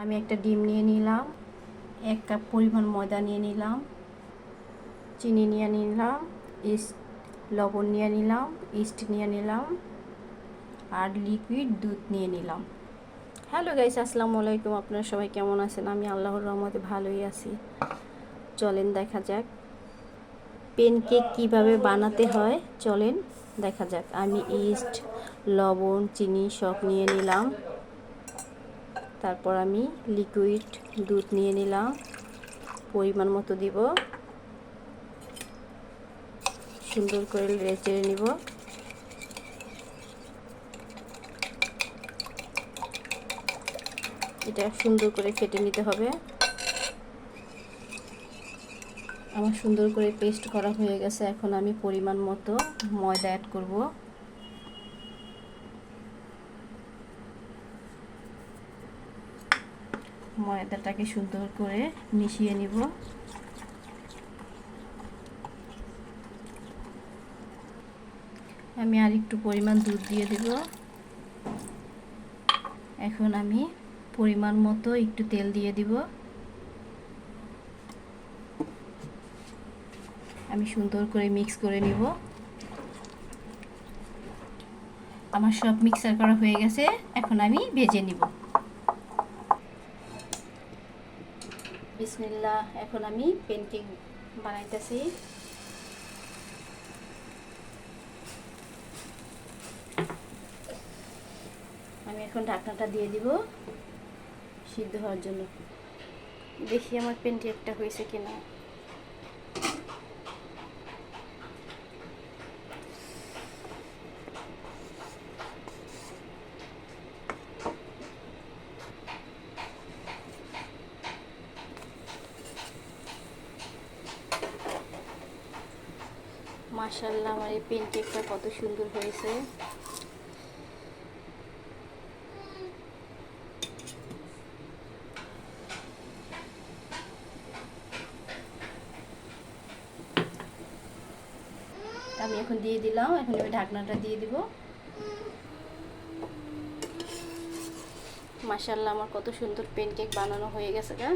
আমি একটা ডিম নিয়ে নিলাম, এক কাপ পরিমাণ ময়দা নিয়ে নিলাম, চিনি নিয়ে নিলাম, ইস্ট, লবণ নিয়ে নিলাম, ইস্ট নিয়ে নিলাম, আর লিকুইড দুধ নিয়ে নিলাম। হ্যালো গাইস, আসসালামু আলাইকুম। আপনারা সবাই কেমন আছেন? আমি আল্লাহর রহমতে ভালোই আছি। চলেন দেখা যাক পেন কেক কীভাবে বানাতে হয়। চলেন দেখা যাক। আমি ইস্ট, লবণ, চিনি সব নিয়ে নিলাম। তারপর আমি লিকুইড দুধ নিয়ে নিলাম। পরিমাণ মতো দিব। সুন্দর করে চেড়ে নিব। এটা সুন্দর করে ফেটে নিতে হবে। আমার সুন্দর করে পেস্ট করা হয়ে গেছে। এখন আমি পরিমাণ মতো ময়দা অ্যাড করব। ময়দাটাকে সুন্দর করে মিশিয়ে নিব। আমি আর একটু পরিমাণ দুধ দিয়ে দেব। এখন আমি পরিমাণ মতো একটু তেল দিয়ে দিব। আমি সুন্দর করে মিক্স করে নিব। আমার সব মিক্সার করা হয়ে গেছে, এখন আমি ভেজে নিব। বিসমিল্লাহ, এখন আমি পেন্টিং বানাইতেছি। আমি এখন ঢাকনাটা দিয়ে দিব সিদ্ধ হওয়ার জন্য। দেখি আমার পেন্টি একটা হয়েছে কিনা। মাশাল্লাহ আমার এই পেন কেকটা কত সুন্দর হয়েছে। আমি এখন দিয়ে দিলাম, এখন আমি ঢাকনাটা দিয়ে দিব। মাশাল্লাহ আমার কত সুন্দর পেন কেক বানানো হয়ে গেছে গা।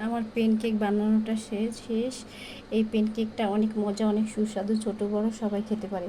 আমার পেন কেক বানানোটা শেষ শেষ। এই পেন কেকটা অনেক মজা, অনেক সুস্বাদু। ছোট, বড় সবাই খেতে পারে।